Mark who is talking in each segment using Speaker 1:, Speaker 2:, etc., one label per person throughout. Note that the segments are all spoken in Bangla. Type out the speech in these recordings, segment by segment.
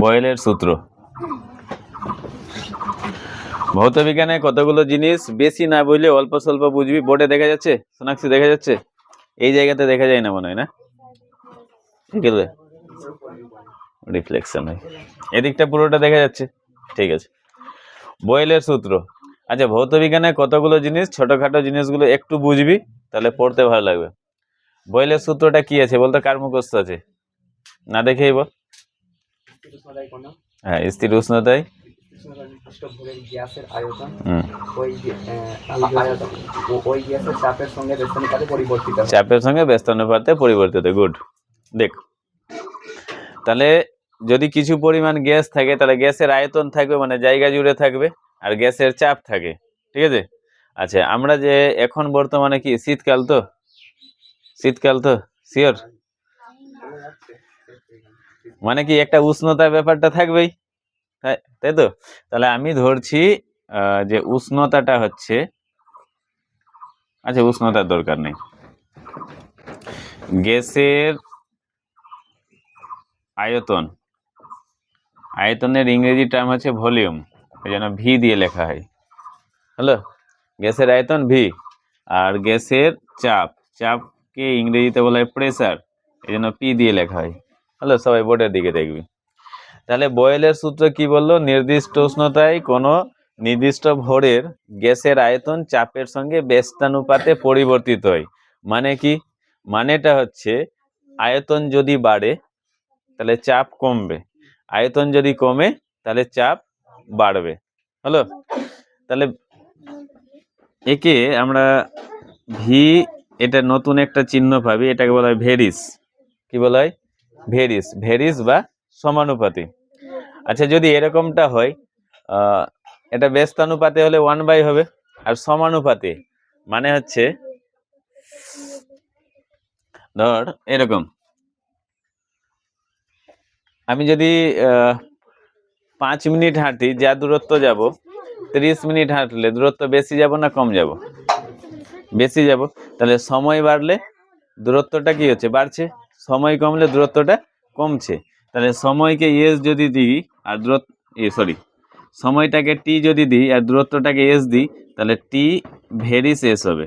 Speaker 1: বয়েলের সূত্র। ভৌতবিজ্ঞানে কতগুলো জিনিস বেশি না বুঝলে অল্প স্বল্প বুঝবি? বোর্ডে দেখা যাচ্ছে? সোনাক্ষী, দেখা যাচ্ছে? এই জায়গাতে দেখা যায় না মনে হয়, না? রিফ্লেকশন হয়। এদিকটা পুরোটা দেখা যাচ্ছে। ঠিক আছে। বয়েলের সূত্র। আচ্ছা ভৌতবিজ্ঞানে কতগুলো জিনিস, ছোটখাটো জিনিসগুলো একটু বুঝবি, তাহলে পড়তে ভালো লাগবে। বয়েলের সূত্রটা কি আছে? বলতো কার মুখস্থ আছে? না দেখেই বল। হ্যাঁ স্থির উষ্ণতায়।
Speaker 2: চাপের সঙ্গে বেষ্টনীকালে পরিবর্তিত।
Speaker 1: চাপের সঙ্গে ব্যস্ত অনুপাতে পরিবর্তিত। গুড দেখ। তাহলে যদি কিছু পরিমাণ গ্যাস থাকে, তাহলে গ্যাসের আয়তন থাকবে মানে জায়গা জুড়ে থাকবে, আর গ্যাসের চাপ থাকে। ঠিক আছে? আচ্ছা আমরা যে এখন বর্তমানে কি, শীতকাল তো? শীতকাল তো শিওর মানে কি একটা উষ্ণতার ব্যাপারটা থাকবেই? তাই তো? তাহলে আমি ধরছি যে উষ্ণতাটা হচ্ছে আচ্ছা উষ্ণতার দরকার নেই। গ্যাসের আয়তন, আয়তনের ইংরেজি টার্ম হচ্ছে ভলিউম ওই জন্য ভি দিয়ে লেখা হয়। হ্যালো গ্যাসের আয়তন ভি আর গ্যাসের চাপ চাপ চাপকে ইংরেজিতে বলা হয় প্রেসার এই জন্য পি দিয়ে লেখা হয়। হ্যালো, সবাই বোর্ডের দিকে দেখবি। তাহলে বয়েলের সূত্র কি বলল? নির্দিষ্ট উষ্ণতায় কোনো নির্দিষ্ট ভরের গ্যাসের আয়তন চাপের সঙ্গে ব্যস্তানুপাতে পরিবর্তিত হয়। মানে কি? মানেটা হচ্ছে আয়তন যদি বাড়ে, তাহলে চাপ কমবে। আয়তন যদি কমে, তাহলে চাপ বাড়বে। হলো তাহলে একে আমরা ভি এটা নতুন একটা চিহ্ন পাবি, এটাকে বলা হয় ভেরিস। কি বলা হয়? ভেরিস। ভেরিস বা সমানুপাতি। আচ্ছা যদি এরকমটা হয় এটা ব্যস্তানুপাতে হলে ওয়ান বাই হবে, আর সমানুপাতে মানে হচ্ছে ধর এরকম। আমি যদি পাঁচ মিনিট হাঁটি, যা দূরত্ব যাব, তিরিশ মিনিট হাঁটলে দূরত্ব বেশি যাব না কম যাব? বেশি যাব। তাহলে সময় বাড়লে দূরত্বটা কি হচ্ছে? বাড়ছে। সময় কমলে দূরত্বটা কমছে। তাহলে সময়কে এস যদি দিই আর দূরত্ব, এ সরি সময়টাকে টি যদি দিই আর দূরত্বটাকে এস দিই, তাহলে টি ভেরিস এস হবে।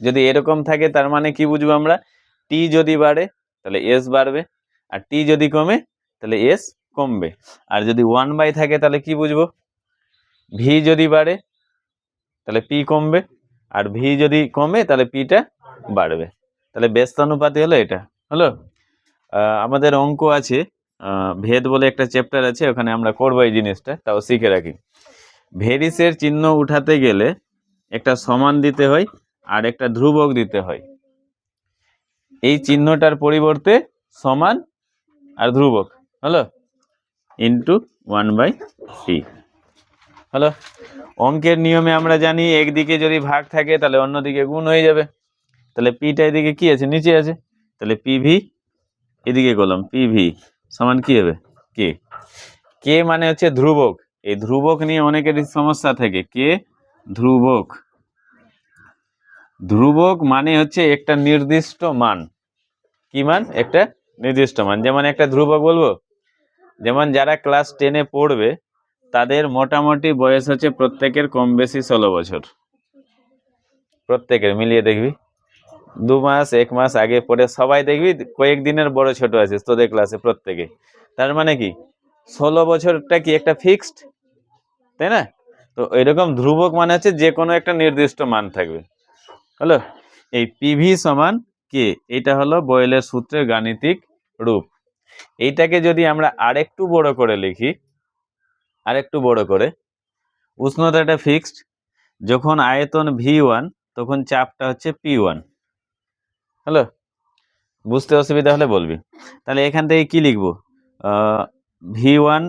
Speaker 1: যদি এরকম থাকে তার মানে কি বুঝব আমরা? টি যদি বাড়ে, তাহলে এস বাড়বে। আর টি যদি কমে, তাহলে এস কমবে। আর যদি ওয়ান বাই থাকে তাহলে কি বুঝব? ভি যদি বাড়ে, তাহলে পি কমবে। আর ভি যদি কমে, তাহলে পিটা বাড়বে। তাহলে ব্যস্তানুপাতি হলো এটা। হলো? আমাদের অঙ্ক আছে ভেদ বলে একটা চ্যাপ্টার আছে, ওখানে আমরা করব এই জিনিসটা, তাও শিখে রাখি। ভেরিসের চিহ্ন উঠাতে গেলে একটা সমান দিতে হয় আর একটা ধ্রুবক দিতে হয়। এই চিহ্নটার পরিবর্তে সমান আর ধ্রুবক। হলো? ইন্টু ওয়ান বাই সি হলো? অঙ্কের নিয়মে আমরা জানি একদিকে যদি ভাগ থাকে তাহলে অন্যদিকে গুণ হয়ে যাবে। তাহলে পিটা এদিকে কি আছে? নিচে আছে। তাহলে পিভি এদিকে করলাম পিভি সমান কি হবে? কে কে মানে হচ্ছে ধ্রুবক। এই ধ্রুবক নিয়ে অনেকেরই সমস্যা থাকে। কে ধ্রুবক। ধ্রুবক মানে হচ্ছে একটা নির্দিষ্ট মান। কি মান? একটা নির্দিষ্ট মান। যেমন একটা ধ্রুবক বলব? যেমন যারা ক্লাস টেনে পড়বে তাদের মোটামুটি বয়স হচ্ছে প্রত্যেকের কম বেশি ষোলো বছর। প্রত্যেকের, মিলিয়ে দেখবি। দু মাস, এক মাস আগে পরে সবাই দেখবি কয়েকদিনের বড় ছোট আছে, তোদের ক্লাসে প্রত্যেকে। তার মানে কি? ষোলো বছরটা কি একটা ফিক্সড তাই না? তো এরকম ধ্রুবক মানে হচ্ছে যে কোনো একটা নির্দিষ্ট মান থাকবে। হলো? এই পিভি সমান কে এটা হলো বয়েলের সূত্রের গাণিতিক রূপ। এইটাকে যদি আমরা আরেকটু বড় করে লিখি আরেকটু বড় করে। উষ্ণতাটা ফিক্সড যখন আয়তন ভি ওয়ান তখন চাপটা হচ্ছে পি ওয়ান হ্যালো? বুঝতে অসুবিধা হলে বলবি। তাহলে এখান থেকে কি লিখব? V one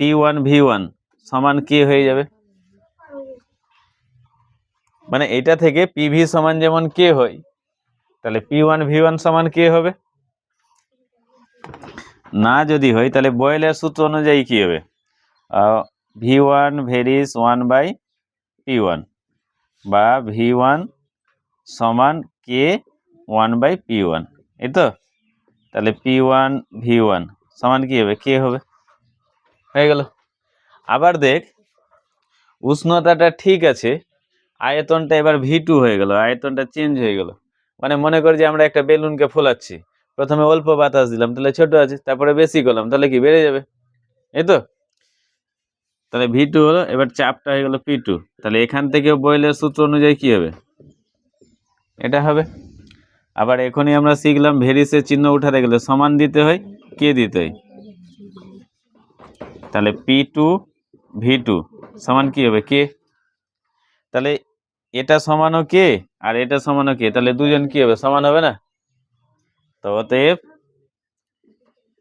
Speaker 1: P one V one সমান কে হয়ে যাবে। মানে এটা থেকে পি ভি সমান যেমন কে হয়, তাহলে পি ওয়ান ভি ওয়ান সমান কে হবে। না যদি হয়, তাহলে বয়েলের সূত্র অনুযায়ী কি হবে? V one varies one by P one বা ভি ওয়ান সমান K one by P one এই তো? তাহলে পি ওয়ান ভি ওয়ান সমান কি হবে? কে হবে। হয়ে গেল। আবার দেখ, উষ্ণতাটা ঠিক আছে, আয়তনটা এবার ভি টু হয়ে গেল, আয়তনটা চেঞ্জ হয়ে গেল। মানে মনে করি যে আমরা একটা বেলুনকে ফোলাচ্ছি। প্রথমে অল্প বাতাস দিলাম, তাহলে ছোট আছে, তারপরে বেশি করলাম, তাহলে কি বেড়ে যাবে? এই তো? তাহলে ভি টু হলো, এবার চাপটা হয়ে গেল পি টু তাহলে এখান থেকেও বয়েলের সূত্র অনুযায়ী কি হবে? এটা হবে। আবার এখনই আমরা শিখলাম ভেরিসের চিহ্ন উঠাতে গেলে সমান দিতে হয়, কে দিতে হয়? তাহলে পি টু ভি টু সমান কি হবে? কে? তাহলে এটা সমানও কে, আর এটা সমানও কে? তাহলে দুজন কি হবে? সমান হবে না? তো অতএব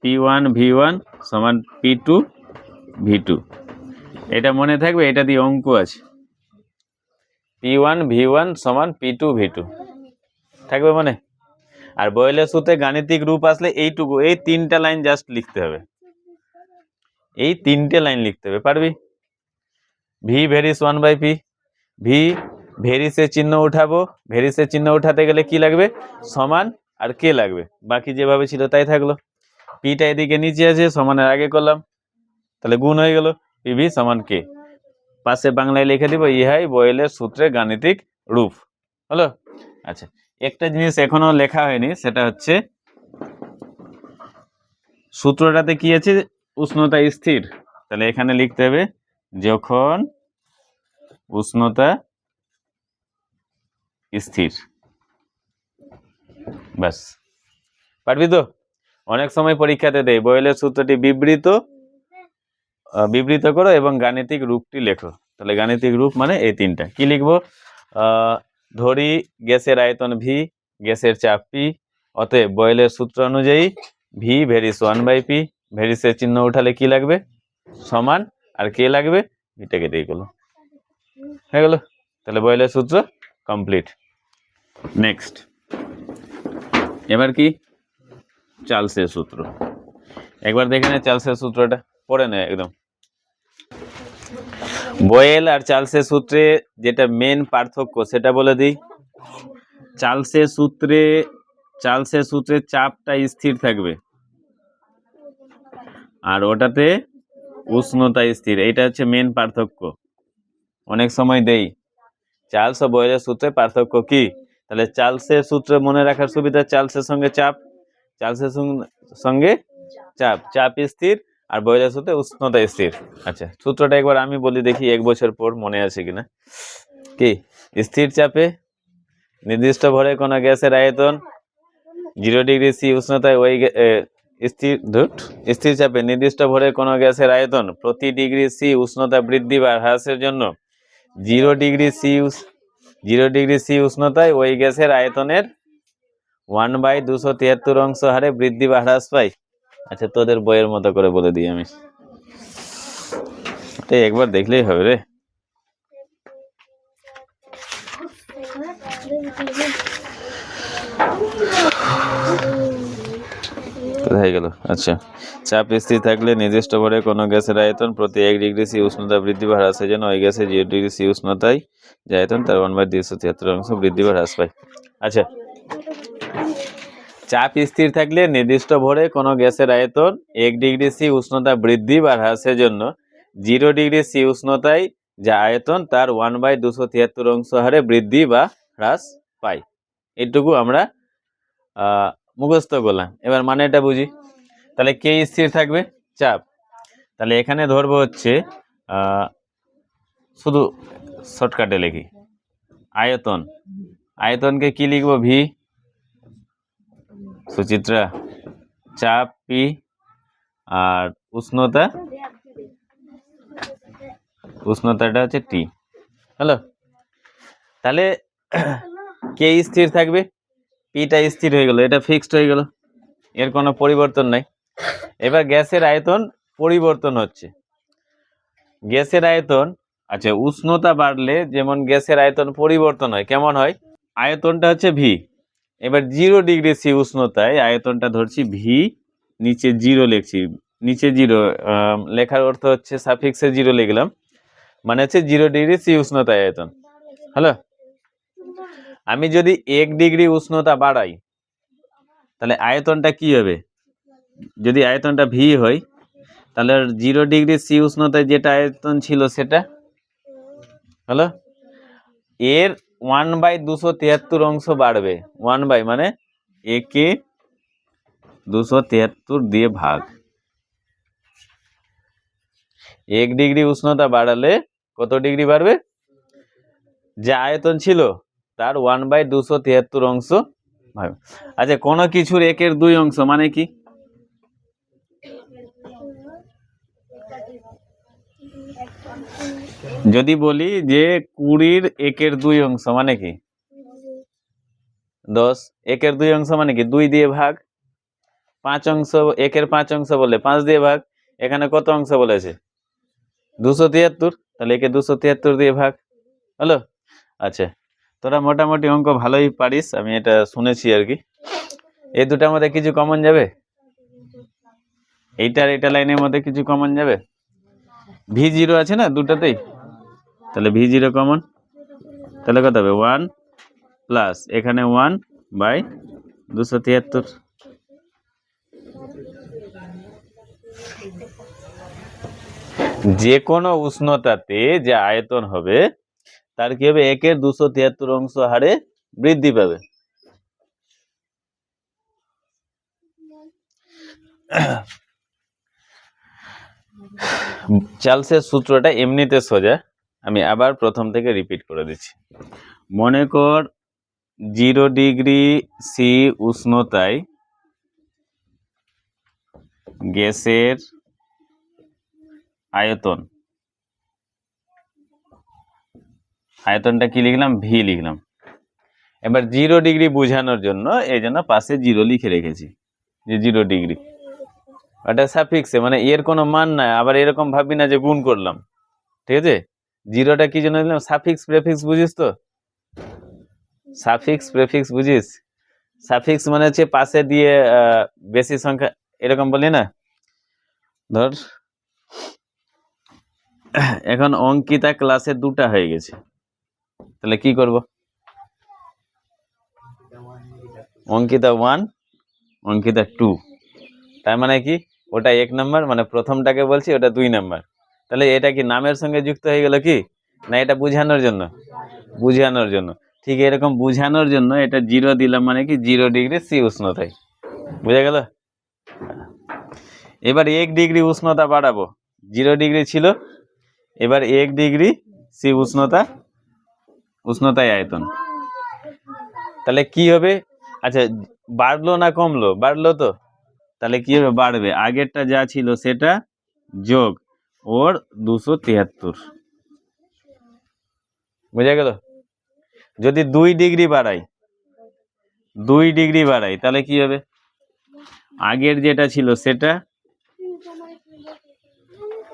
Speaker 1: পি ওয়ান ভি ওয়ান সমান পি টু ভি টু এটা মনে থাকবে, এটা দিয়ে অঙ্ক আছে। পি ওয়ান ভি ওয়ান সমান পি টু ভি টু থাকবে মনে? আর বয়েলের সূত্রে গাণিতিক রূপ আসলে এইটুকু, এই তিনটা লাইন জাস্ট লিখতে হবে। এই তিনটে লাইন লিখতে হবে, পারবি? V varies one by P V ভেরিসের চিহ্ন উঠাবো ভেরিসের চিহ্ন উঠাতে গেলে কি লাগবে? সমান আর কে লাগবে? বাকি যেভাবে ছিল তাই থাকল। পিটা এদিকে নিচে আছে, সমানের আগে করলাম। তাহলে গুণ হয়ে গেল। পিভি সমান কে? পাশে বাংলায় লিখে দিব, ইহাই বয়েলের সূত্রে গাণিতিক রূপ। হলো? আচ্ছা একটা জিনিস এখনও লেখা হয়নি, সেটা হচ্ছে সূত্রটাতে কি আছে? উষ্ণতা স্থির। তাহলে এখানে লিখতে হবে, যখন উষ্ণতা স্থির। ব্যাস। পারবি তো অনেক সময় পরীক্ষাতে দেয় বয়েলের সূত্রটি বিবৃত বিবৃত করো এবং গাণিতিক রূপটি লেখো। তাহলে গাণিতিক রূপ মানে এই তিনটা। কি লিখব? ধরি গ্যাসের আয়তন ভি গ্যাসের চাপ পি অতএব বয়েলের সূত্র অনুযায়ী V varies one by P ভেরিসের চিহ্ন উঠালে কি লাগবে? সমান। আর কে লাগবে? ভিটা কেটে গেলো। হয়ে গেল? তাহলে বয়েলের সূত্র কমপ্লিট নেক্সট এবার কি? চার্লসের সূত্র। একবার দেখে নে চার্লসের সূত্রটা, পড়ে নে একদম। বয়েল আর চার্লসের সূত্রে যেটা মেন পার্থক্য, সেটা বলে দিই। চার্লসের সূত্রে চার্লসের সূত্রে চাপটা স্থির থাকবে। আর ওটাতে উষ্ণতা স্থির এটা হচ্ছে মেন পার্থক্য। অনেক সময় দেই। চার্লস ও বয়েলের সূত্রে পার্থক্য কি? তাহলে চার্লসের সূত্র মনে রাখার সুবিধা চার্লসের সঙ্গে চাপ, চার্লসের সঙ্গ- চাপ। চাপ স্থির আর বয়েলের সূত্রে উষ্ণতা স্থির। আচ্ছা সূত্রটা একবার আমি বলি, দেখি এক বছর পর মনে আছে কিনা। কি? স্থির চাপে নির্দিষ্ট ভরে কোনো গ্যাসের আয়তন জিরো ডিগ্রি সি উষ্ণতায় ওই স্থির স্থির চাপে নির্দিষ্ট ভরে কোনো গ্যাসের আয়তন প্রতি ডিগ্রি সি উষ্ণতা বৃদ্ধি বা হ্রাসের জন্য zero degree C zero degree C উষ্ণতায় ওই গ্যাসের আয়তনের ওয়ান বাই দুশো তিয়াত্তর অংশ হারে বৃদ্ধি বা হ্রাস পায়। আচ্ছা তোদের বইয়ের মতো করে বলে দিই আমি। একবার দেখলেই হবে রে। কোথায় গেল? আচ্ছা। চাপ স্থির থাকলে নির্দিষ্ট ভরে কোনো গ্যাসের আয়তন প্রতি এক ডিগ্রি সি উষ্ণতা বৃদ্ধি বা হ্রাসের জন্য ওই গ্যাসের জিরো ডিগ্রি সি উষ্ণতায় যে আয়তন, তার ওয়ান বাই দুশো তিয়াত্তর অংশ বৃদ্ধি বা হ্রাস পায়। আচ্ছা। চাপ স্থির থাকলে নির্দিষ্ট ভরে কোনো গ্যাসের আয়তন এক ডিগ্রি সি উষ্ণতা বৃদ্ধি বা হ্রাসের জন্য জিরো ডিগ্রি সি উষ্ণতায় যা আয়তন, তার ওয়ান বাই দুশো তিয়াত্তর অংশ হারে বৃদ্ধি বা হ্রাস পায়। এটুকু আমরা মুখস্থ করলাম। এবার মানে এটা বুঝি। তাহলে কে স্থির থাকবে, চাপ। তাহলে এখানে ধরবো হচ্ছে শুধু শর্টকাটে লিখি। আয়তন। আয়তনকে কি লিখব ভি সুচিত্রা, চাপ পি আর উষ্ণতা? উষ্ণতাটা হচ্ছে টি হ্যালো? তাহলে কে স্থির থাকবে পিটা স্থির হয়ে গেল, এটা ফিক্সড হয়ে গেল। এর কোনো পরিবর্তন নাই। এবার গ্যাসের আয়তন পরিবর্তন হচ্ছে। গ্যাসের আয়তন আচ্ছা উষ্ণতা বাড়লে যেমন গ্যাসের আয়তন পরিবর্তন হয়, কেমন হয়? আয়তনটা হচ্ছে ভি এবার জিরো ডিগ্রি সি উষ্ণতায় আয়তনটা ধরছি ভি নিচে জিরো লিখছি। নিচে জিরো লেখার অর্থ হচ্ছে সাফিক্সে জিরো লিখলাম। মানে হচ্ছে জিরো ডিগ্রি সি উষ্ণতায় আয়তন। হ্যালো আমি যদি এক ডিগ্রি উষ্ণতা বাড়াই, তাহলে আয়তনটা কি হবে? যদি আয়তনটা ভি হয়, তাহলে জিরো ডিগ্রি সি উষ্ণতায় যেটা আয়তন ছিল সেটা? হলো? এর ওয়ান বাই দুশো তিয়াত্তর অংশ বাড়বে। ওয়ান বাই মানে একে দুশো তিয়াত্তর দিয়ে ভাগ। এক ডিগ্রি উষ্ণতা বাড়ালে কত ডিগ্রি বাড়বে? যে আয়তন ছিল, তার ওয়ান বাই দুশো তিয়াত্তর অংশ আচ্ছা কোনো কিছুর একের দুই অংশ মানে কি? যদি বলি যে কুড়ির একের দুই অংশ মানে কি? দশ, একের দুই অংশ মানে কি? দুই দিয়ে ভাগ। পাঁচ অংশ, একের পাঁচ অংশ বলে পাঁচ দিয়ে ভাগ। এখানে কত অংশ বলেছে? দুশো তিয়াত্তর। তাহলে একে দুশো তিয়াত্তর দিয়ে ভাগ। হলো? আচ্ছা। তোরা মোটামুটি অঙ্ক ভালোই পারিস, আমি এটা শুনেছি আর কি। এই দুটার মধ্যে কিছু কমন যাবে? এইটার এটা লাইনের মধ্যে কিছু কমন যাবে? ভি জিরো আছে না দুটাতেই? তাহলে ভি জিরো কমন? তাহলে কত হবে? ওয়ান প্লাস, এখানে ওয়ান বাই দুশো তিয়াত্তর। যে কোনো উষ্ণতাতে যে আয়তন হবে, তার কি হবে? একের দুশো তিয়াত্তর অংশ হারে বৃদ্ধি পাবে। চার্লসের সূত্রটা এমনিতে সোজা। আমি আবার প্রথম থেকে রিপিট করে দিচ্ছি। মনে কর জিরো ডিগ্রি সি উষ্ণতায় গ্যাসের আয়তন, আয়তনটা কি লিখলাম? ভি লিখলাম। এবার জিরো ডিগ্রি বোঝানোর জন্য এই জন্য পাশে জিরো লিখে রেখেছি, যে জিরো ডিগ্রি ওটা সাফিক্সে মানে এর কোনো মান নাই, আবার এরকম ভাবি না যে গুণ করলাম। ঠিক আছে? জিরোটা কি জন্য দিলাম সাফিক্স, প্রেফিক্স বুঝিস তো? সাফিক্স, প্রেফিক্স বুঝিস? সাফিক্স মানে হচ্ছে পাশে দিয়ে বেশি সংখ্যা, এরকম বলি না? ধর, এখন অঙ্কিতা ক্লাসে দুটা হয়ে গেছে। তাহলে কি করব? অঙ্কিতা ওয়ান অঙ্কিতা টু তার মানে কি? ওটা এক নাম্বার মানে প্রথমটাকে বলছি, ওটা দুই নাম্বার তাহলে এটা কি নামের সঙ্গে যুক্ত হয়ে গেল কি? না এটা বুঝানোর জন্য? বুঝানোর জন্য। ঠিক এরকম বুঝানোর জন্য এটা জিরো দিলাম মানে কি জিরো ডিগ্রি সি উষ্ণতায়। বুঝা গেল? এবার এক ডিগ্রি উষ্ণতা বাড়াবো। জিরো ডিগ্রি ছিল, এবার এক ডিগ্রি সি উষ্ণতা, উষ্ণতায় আয়তন। তাহলে কি হবে? আচ্ছা বাড়লো না কমলো? বাড়লো তো? তাহলে কি হবে? বাড়বে। আগেরটা যা ছিল সেটা যোগ। ওর দুশো তিয়াত্তর। বুঝা গেল? যদি দুই ডিগ্রি বাড়াই, দুই ডিগ্রি বাড়াই, তাহলে কি হবে? আগের যেটা ছিল সেটা?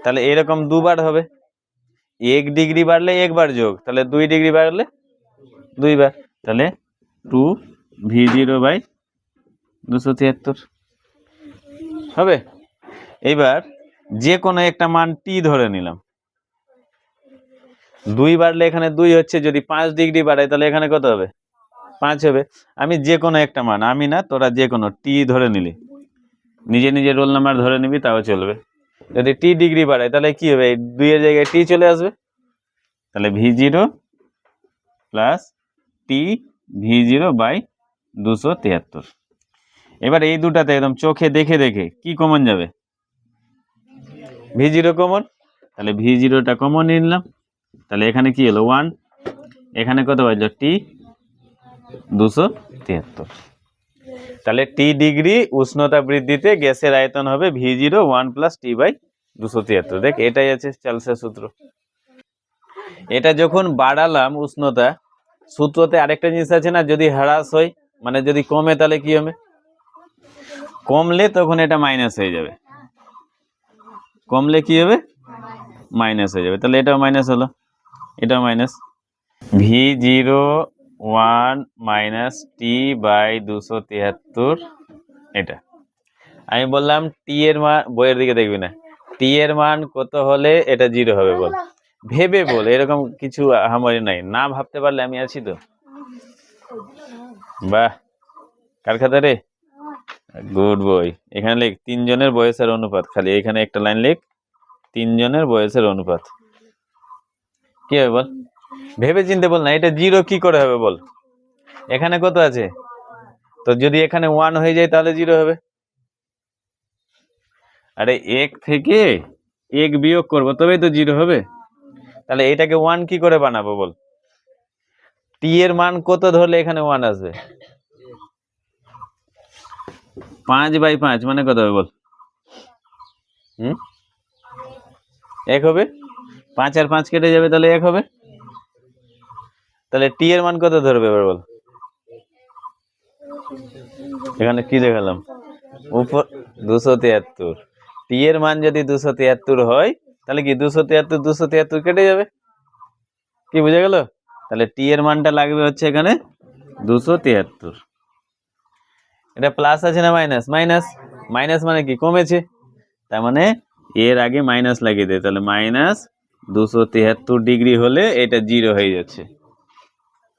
Speaker 1: তাহলে এরকম দুবার হবে। এক ডিগ্রি বাড়লে একবার যোগ, তাহলে দুই ডিগ্রি বাড়লে দুইবার, তাহলে টু ভি জিরো বাই দুশো তিয়াত্তর। হবে? এইবার যে কোনো একটা মান টি ধরে নিলাম। দুই বাড়লে এখানে দুই হচ্ছে, যদি পাঁচ ডিগ্রি বাড়াই তাহলে এখানে কত হবে? পাঁচ হবে। আমি যে কোনো একটা মান, আমি না, তোরা যে কোনো টি ধরে নিলি। নিজে নিজে রোল নাম্বার ধরে নিবি, তাও চলবে। যদি টি ডিগ্রি বাড়ায়, তাহলে কি হবে? দুইয়ের জায়গায় টি চলে আসবে। তাহলে V zero plus T V zero by দুশো তিয়াত্তর। এবার এই দুটাতে একদম চোখে দেখে দেখে কি কমন যাবে? ভি জিরো কমন তাহলে ভি জিরোটা কমন নিলাম। তাহলে এখানে কি হলো ওয়ান এখানে কত বাজলো? টি দুশো তিয়াত্তর। তাহলে টি ডিগ্রি উষ্ণতা বৃদ্ধিতে গ্যাসের আয়তন হবে V zero one plus T by দুশো তিয়াত্তর। দেখ, এটাই আছে চার্লসের সূত্র। এটা যখন বাড়ালাম উষ্ণতা, সূত্রতে আরেকটা জিনিস আছে না, যদি হ্রাস হয় মানে যদি কমে, তাহলে কি হবে? কমলে তখন এটা মাইনাস হয়ে যাবে। কমলে কি হবে? মাইনাস হয়ে যাবে। তাহলে এটাও মাইনাস হলো। এটাও minus. V zero one minus T by দুশো তিয়াত্তর এটা। আমি বললাম টি এর মান, বইয়ের দিকে দেখবি না। টি এর মান কত হলে এটা জিরো হবে বল। ভেবে বল, এরকম কিছু আহামরি নাই। না ভাবতে পারলে আমি আছি তো। বাহ, কার খাতা রে? গুড বই এখানে লেখ, তিনজনের বয়সের অনুপাত। খালি এখানে একটা লাইন লেখ, তিনজনের বয়সের অনুপাত। কি হবে বল? ভেবে চিনতে বল না, এটা জিরো কি করে হবে বল? এখানে কত আছে? তো যদি এখানে ওয়ান হয়ে যায়, তাহলে জিরো হবে। আরে এক থেকে এক বিয়োগ করব, তবেই তো জিরো হবে। তাহলে এটাকে ওয়ান কি করে বানাবো বল? টি এর মান কত ধরলে এখানে ওয়ান আসবে? পাঁচ বাই পাঁচ মানে কত হবে বল? হুম? এক হবে? পাঁচ আর পাঁচ কেটে যাবে তাহলে এক হবে? তাহলে টি এর মান কত ধরবে এবার বল? এখানে কি দেখালাম? উপর দুশো তিয়াত্তর। টি এর মান যদি দুশো তিয়াত্তর হয়, তাহলে কি দুশো তিয়াত্তর দুশো তিয়াত্তর কেটে যাবে? কি বুঝে গেল? তাহলে টি এর মানটা লাগবে হচ্ছে এখানে দুশো তিয়াত্তর। এটা প্লাস আছে না মাইনাস মাইনাস মাইনাস মানে কি? কমেছে। তার মানে এর আগে মাইনাস লাগিয়ে দেয়। তাহলে মাইনাস দুশো তিয়াত্তর ডিগ্রি হলে এটা জিরো হয়ে যাচ্ছে।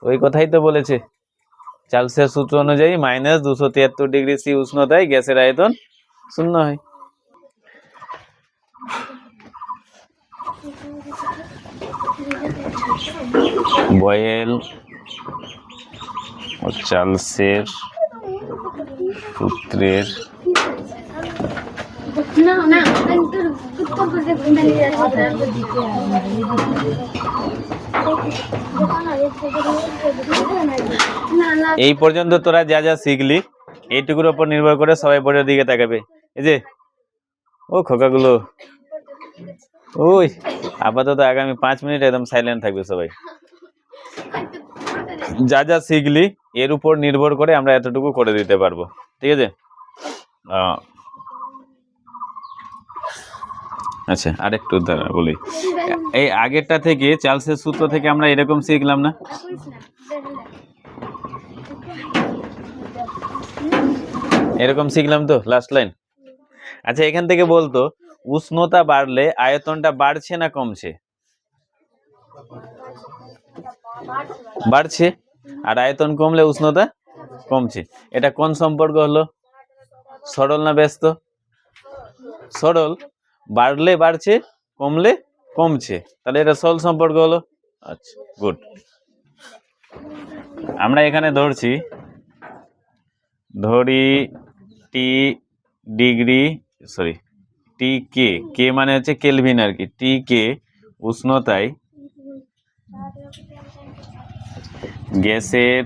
Speaker 1: ওই কথাই তো বলেছে। চার্লসের সূত্র অনুযায়ী মাইনাস দুশো তিয়াত্তর ডিগ্রি সি উষ্ণতায় গ্যাসের আয়তন শূন্য হয়। বয়েল ও চার্লসের সূত্রের
Speaker 3: No, no, entonces, ¿cómo se puede ir a না না
Speaker 1: এই পর্যন্ত তোরা যা যা শিখলি এইটুকুর ওপর নির্ভর করে সবাই বোর্ডের দিকে তাকাবে। এই যে ও খোকাগুলো। ওই আপাতত আগামী পাঁচ মিনিট একদম সাইলেন্ট থাকবে সবাই। যা যা শিখলি, এর উপর নির্ভর করে আমরা এতটুকু করে দিতে পারব। ঠিক আছে? আচ্ছা আরেকটু দাঁড়া বলি। এই আগেরটা থেকে, চার্লসের সূত্র থেকে আমরা এরকম শিখলাম না? এরকম শিখলাম তো লাস্ট লাইন আচ্ছা এখান থেকে বলতো, উষ্ণতা বাড়লে আয়তনটা বাড়ছে না কমছে? বাড়ছে। আর আয়তন কমলে উষ্ণতা কমছে। এটা কোন সম্পর্ক হলো? সরল না ব্যস্ত? সরল বাড়লে বাড়ছে, কমলে কমছে। তাহলে এটা সরল সম্পর্ক হলো? আচ্ছা গুড। আমরা এখানে ধরছি, ধরি টি ডিগ্রি, সরি টি কে কে মানে হচ্ছে কেলভিন আর কি। টি কে উষ্ণতায় গ্যাসের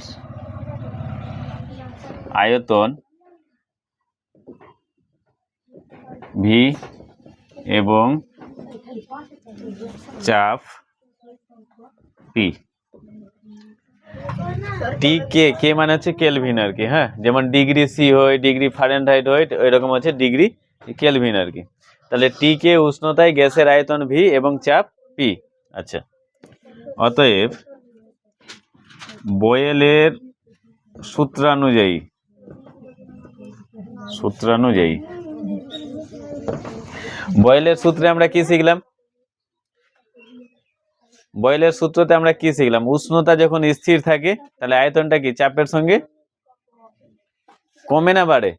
Speaker 1: আয়তন ভি এবং চাপ পি টি কে কে মানে হচ্ছে কেলভিন আর কি হ্যাঁ? যেমন ডিগ্রি সি হয় ডিগ্রি ফারেনহাইট হয়, এরকম হচ্ছে ডিগ্রি কেলভিন আর কি। তাহলে টি কে উষ্ণতায় গ্যাসের আয়তন ভি এবং চাপ পি আচ্ছা। অতএব বয়েলের সূত্রানুযায়ী সূত্রানুযায়ী। বয়েলের সূত্রে আমরা কি শিখলাম? বয়েলের সূত্রতে আমরা কি শিখলাম? উষ্ণতা যখন স্থির থাকে, তাহলে আয়তনটা কি? চাপের সঙ্গে? কমে না বাড়ে?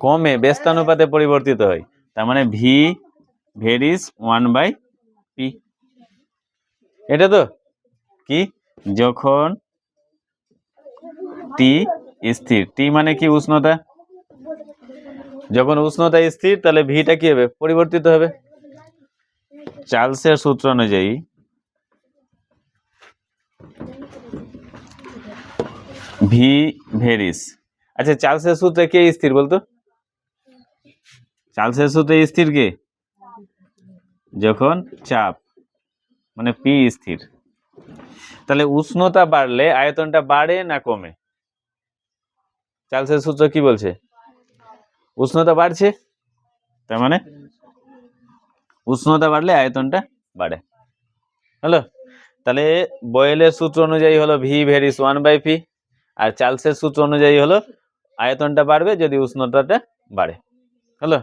Speaker 1: কমে ব্যস্তানুপাতে পরিবর্তিত হয়। তার মানে V varies one by P এটা তো? কি? যখন টি স্থির। টি মানে কি উষ্ণতা? যখন উষ্ণতা স্থির, তাহলে ভিটা কি হবে? পরিবর্তিত হবে। চার্লসের সূত্র অনুযায়ী ভি ভেরিস। আচ্ছা চার্লসের সূত্রে কে স্থির বলতো? চার্লসের সূত্রে স্থির কে? যখন চাপ মানে পি স্থির। তাহলে উষ্ণতা বাড়লে আয়তনটা বাড়ে না কমে? চার্লসের সূত্র কি বলছে? উষ্ণতা বাড়ছে, তার মানে? উষ্ণতা বাড়লে আয়তনটা বাড়ে। হলো? তাহলে বয়েলের সূত্র অনুযায়ী হলো V varies one by P আর চার্লসের সূত্র অনুযায়ী হলো আয়তনটা বাড়বে যদি উষ্ণতাটা বাড়ে। হলো?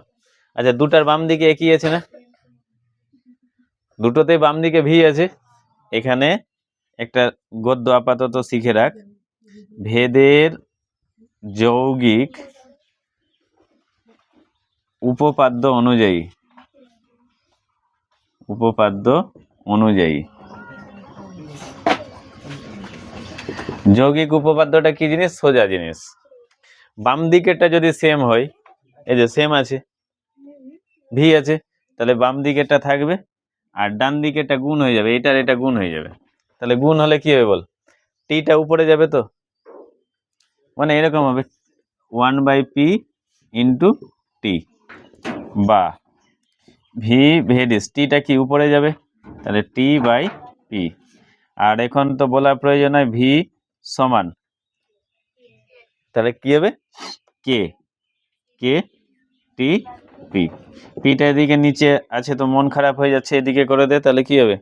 Speaker 1: আচ্ছা দুটার বাম দিকে একই আছে না? দুটোতেই বাম দিকে ভি আছে। এখানে একটা গদ্য আপাতত শিখে রাখ। ভেদের যৌগিক উপপাদ্য অনুযায়ী। উপপাদ্য অনুযায়ী। যৌগিক উপপাদ্যটা কি জিনিস? সোজা জিনিস। বাম দিকেরটা যদি সেম হয় এই যে সেম আছে ভি আছে তাহলে বাম দিকেরটা থাকবে আর ডান দিকেরটা গুণ হয়ে যাবে এটার এটা গুণ হয়ে যাবে। তাহলে গুণ হলে কি হবে বল? টিটা উপরে যাবে তো? মানে এরকম হবে। One by P into T বা ভি ভেডিস টিটা কি উপরে যাবে? তাহলে টি বাই পি আর এখন তো বলা প্রয়োজন হয় ভি সমান। তাহলে কি হবে? কে কে টি পি পিটা এদিকে নিচে আছে তো মন খারাপ হয়ে যাচ্ছে, এদিকে করে দে, তাহলে কি হবে?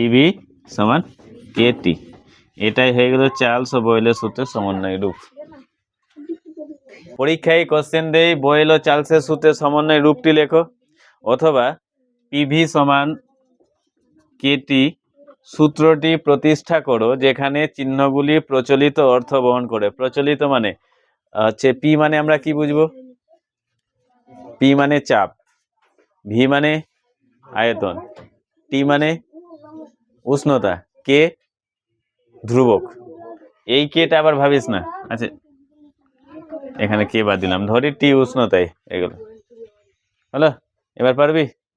Speaker 1: পিভি সমান কে টি এটাই হয়ে গেল চার্লস ও বয়েলের সূত্রের সমন্বয় রূপ। পরীক্ষায় কোশ্চেন দেই বয়েল ও চার্লসের সূত্রের সমন্বয় রূপটি লেখো। অথবা পিভি সমান কেটি সূত্রটি প্রতিষ্ঠা করো, যেখানে চিহ্নগুলি প্রচলিত অর্থ বহন করে। প্রচলিত মানে হচ্ছে পি মানে আমরা কি বুঝব? পি মানে চাপ ভি মানে আয়তন টি মানে উষ্ণতা, কে? ধ্রুবক। এই কেটা আবার ভাবিস না? আচ্ছা এখানে কে বাদ দিলাম। ধরি টি উষ্ণতায়, এগুলো। হলো, এবার পারবি?